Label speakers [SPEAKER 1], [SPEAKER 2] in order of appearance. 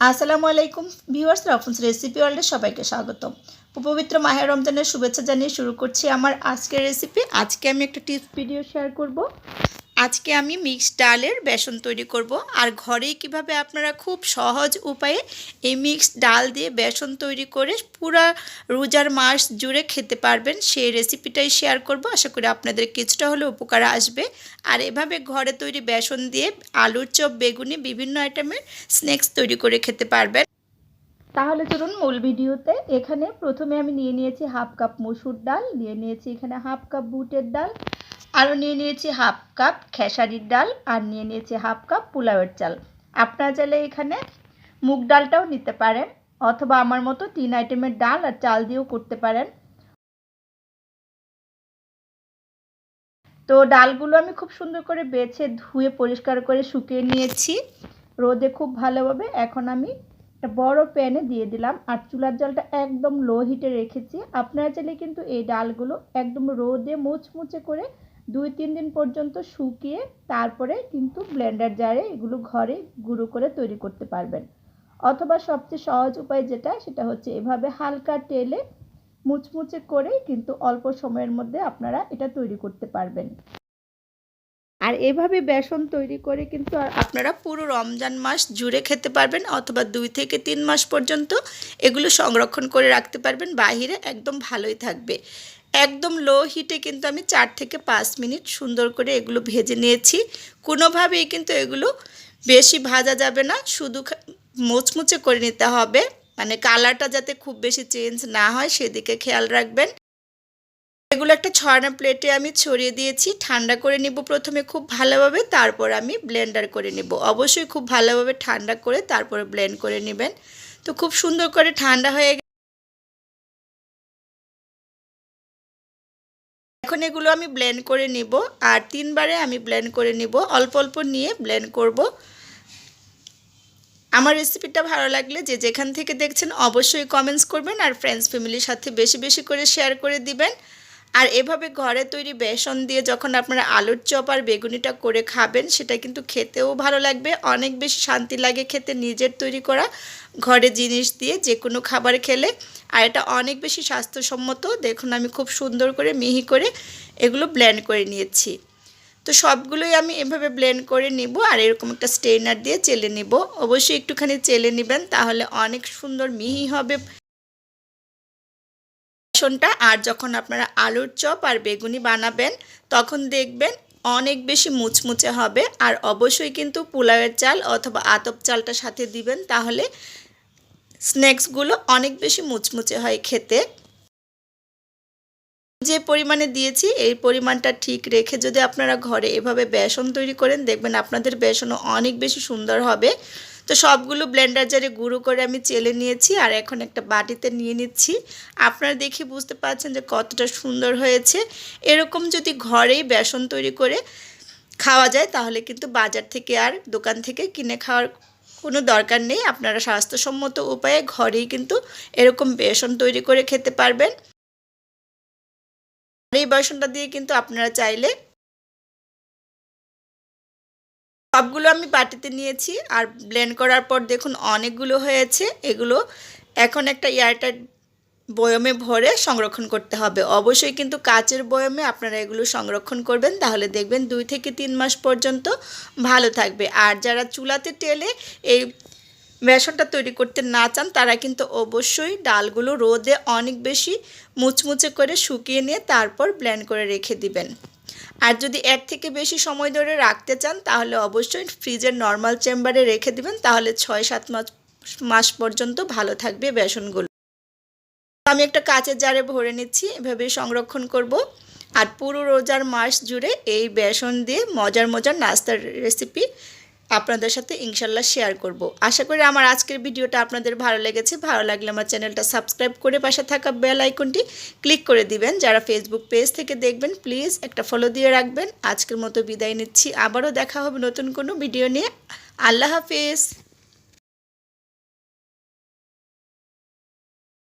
[SPEAKER 1] আসসালামু আলাইকুম viewers রফুন্স recipe ওয়ার্ল্ডে সবাইকে স্বাগতম। পবিত্র মাহের রমজানের শুভেচ্ছা জানিয়ে শুরু করছি আমার আজকের রেসিপি আজকে আমি একটা টিপস ভিডিও শেয়ার করব। আজকে আমি মিক্সড ডালের বেসন তৈরি করব। আর ঘরেই কীভাবে আপনারা খুব সহজ উপায়ে এই মিক্সড ডাল দিয়ে বেসন তৈরি করে পুরা রোজার মাস জুড়ে খেতে পারবেন, সেই রেসিপিটাই শেয়ার করব। আশা করি আপনাদের কিছুটা হলে উপকার আসবে। আর এভাবে ঘরে তৈরি বেসন দিয়ে আলুর চপ, বেগুনি, বিভিন্ন আইটেমের স্ন্যাক্স তৈরি করে খেতে পারবেন। তাহলে চলুন মূল ভিডিওতে। এখানে প্রথমে আমি নিয়ে নিয়েছি হাফ কাপ মসুর ডাল, নিয়ে নিয়েছি এখানে হাফ কাপ বুটের ডাল আরও নিয়ে নিয়েছি হাফ কাপ খেসারির ডাল আর নিয়ে নিয়েছি হাফ কাপ পোলাওয়ের চাল। আপনারা চাইলে এখানে মুগ ডালটাও নিতে পারেন অথবা আমার মতো তিন আইটেমের ডাল আর চাল দিয়েও করতে পারেন। তো ডালগুলো আমি খুব সুন্দর করে বেছে ধুয়ে পরিষ্কার করে শুকিয়ে নিয়েছি। রোদে খুব ভালোভাবে এখন আমি একটা বড় প্যানে দিয়ে দিলাম আর চুলার জলটা একদম লো হিটে রেখেছি। আপনারা চাইলে কিন্তু এই ডালগুলো একদম রোদে মুচমুচে করে দুই তিন দিন পর্যন্ত শুকিয়ে তারপরে কিন্তু ব্লেন্ডার জারে এগুলো ঘরে গুঁড়ো করে তৈরি করতে পারবেন। অথবা সবচেয়ে সহজ উপায় যেটা, সেটা হচ্ছে এভাবে হালকা তেলে মুচমুচে করে কিন্তু অল্প সময়ের মধ্যে আপনারা এটা তৈরি করতে পারবেন। আর এভাবে বেসন তৈরি করে কিন্তু আপনারা পুরো রমজান মাস জুড়ে খেতে পারবেন, অথবা দুই থেকে তিন মাস পর্যন্ত এগুলো সংরক্ষণ করে রাখতে পারবেন, বাহিরে একদম ভালোই থাকবে। একদম লো হিটে কিন্তু আমি চার থেকে পাঁচ মিনিট সুন্দর করে এগুলো ভেজে নিয়েছি। কোনোভাবেই কিন্তু এগুলো বেশি ভাজা যাবে না, শুধু মুচমুচে করে নিতে হবে। মানে কালারটা যাতে খুব বেশি চেঞ্জ না হয়, সেদিকে খেয়াল রাখবেন। এগুলো একটা ছড়ানো প্লেটে আমি ছড়িয়ে দিয়েছি, ঠান্ডা করে নিব প্রথমে খুব ভালোভাবে, তারপর আমি ব্লেন্ডার করে নিব। অবশ্যই খুব ভালোভাবে ঠান্ডা করে তারপরে ব্লেন্ড করে নেবেন। তো খুব সুন্দর করে ঠান্ডা হয়ে এখন এগুলো আমি ব্লেন্ড করে নিব আর তিনবারে আমি ব্লেন্ড করে নিব। অল্প অল্প নিয়ে ব্লেন্ড করব। আমার রেসিপিটা ভালো লাগলে যে যেখান থেকে দেখছেন অবশ্যই কমেন্টস করবেন আর ফ্রেন্ডস ফ্যামিলির সাথে বেশি বেশি করে শেয়ার করে দিবেন। আর এভাবে ঘরে তৈরি বেসন দিয়ে যখন আপনারা আলুর চপ আর বেগুনিটা করে খাবেন, সেটা কিন্তু খেতেও ভালো লাগবে। অনেক বেশি শান্তি লাগে খেতে নিজের তৈরি করা, ঘরে জিনিস দিয়ে যে কোনো খাবার খেলে। আর এটা অনেক বেশি স্বাস্থ্যসম্মত। দেখুন, আমি খুব সুন্দর করে মিহি করে এগুলো ব্লেন্ড করে নিয়েছি। তো সবগুলোই আমি এভাবে ব্লেন্ড করে নিব আর এরকম একটা স্টেনার দিয়ে চেলে নিব। অবশ্যই একটুখানি চেলে নেবেন, তাহলে অনেক সুন্দর মিহি হবে। বেসনটা আর যখন আপনারা আলুর চপ আর বেগুনি বানাবেন, তখন দেখবেন অনেক বেশি মুচমুচে হবে। আর অবশ্যই কিন্তু পোলাওয়ের চাল অথবা আতপ চালটা সাথে দিবেন, তাহলে স্ন্যাক্সগুলো অনেক বেশি মুচমুচে হয় খেতে। যে পরিমাণে দিয়েছি, এই পরিমাণটা ঠিক রেখে যদি আপনারা ঘরে এভাবে বেসন তৈরি করেন, দেখবেন আপনাদের বেসনও অনেক বেশি সুন্দর হবে। তো সবগুলো ব্লেন্ডার জারে গুঁড়ো করে আমি চেলে নিয়েছি আর এখন একটা বাটিতে নিয়ে নিচ্ছি। আপনারা দেখে বুঝতে পারছেন যে কতটা সুন্দর হয়েছে। এরকম যদি ঘরেই বেসন তৈরি করে খাওয়া যায়, তাহলে কিন্তু বাজার থেকে আর দোকান থেকে কিনে খাওয়ার কোনো দরকার নেই। আপনারা স্বাস্থ্যসম্মত উপায়ে ঘরেই কিন্তু এরকম বেসন তৈরি করে খেতে পারবেন। এই বেসনটা দিয়ে কিন্তু আপনারা চাইলে সবগুলো আমি বাটিতে নিয়েছি আর ব্লেন্ড করার পর দেখুন অনেকগুলো হয়েছে। এগুলো এখন একটা এয়ারটাইট বয়মে ভরে সংরক্ষণ করতে হবে। অবশ্যই কিন্তু কাচের বয়মে আপনারা এগুলো সংরক্ষণ করবেন, তাহলে দেখবেন দুই থেকে তিন মাস পর্যন্ত ভালো থাকবে। আর যারা চুলাতে টেলে এই বেসনটা তৈরি করতে না চান, তারা কিন্তু অবশ্যই ডালগুলো রোদে অনেক বেশি মুচমুচে করে শুকিয়ে নিয়ে তারপর ব্ল্যান্ড করে রেখে দিবেন। আর যদি এর থেকে বেশি সময় ধরে রাখতে চান, তাহলে অবশ্যই ফ্রিজের নর্মাল চেম্বারে রেখে দিবেন, তাহলে ছয় সাত মাস মাস পর্যন্ত ভালো থাকবে বেসনগুলো। আমি একটা কাঁচের জারে ভরে নিচ্ছি, এভাবে সংরক্ষণ করব। আর পুরো রোজার মাস জুড়ে এই বেসন দিয়ে মজার মজার নাস্তার রেসিপি আপনাদের সাথে ইনশাল্লাহ শেয়ার করব। আশা করি আমার আজকের ভিডিওটা আপনাদের ভালো লেগেছে। ভালো লাগলে আমার চ্যানেলটা সাবস্ক্রাইব করে পাশে থাকা বেল আইকনটি ক্লিক করে দিবেন। যারা ফেসবুক পেজ থেকে দেখবেন প্লিজ একটা ফলো দিয়ে রাখবেন। আজকের মতো বিদায় নিচ্ছি। আবারও দেখা হবে নতুন কোনো ভিডিও নিয়ে। আল্লাহ হাফিজ।